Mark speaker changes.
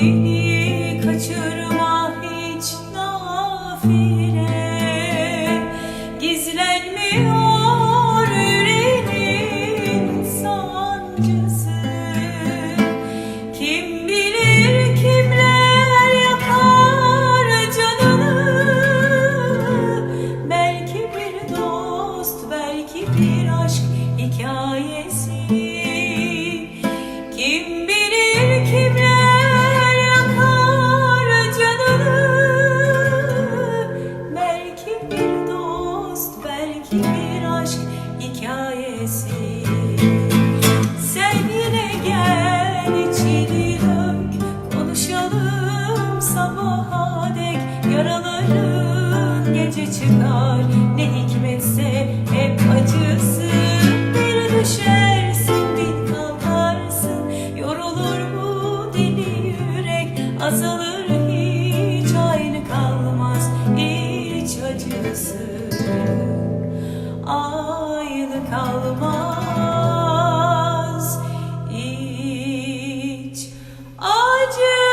Speaker 1: Beni kaçırma hiç nafile. Gizlenmiyor hikayesi. Sen yine gel içini dök Konuşalım sabaha dek. Yaraların gece çıkar Ne hikmetse hep acısı. Bir düşersin bir kalkarsın. Yorulur bu deli yürek? Azalır kalmaz hiç acısı.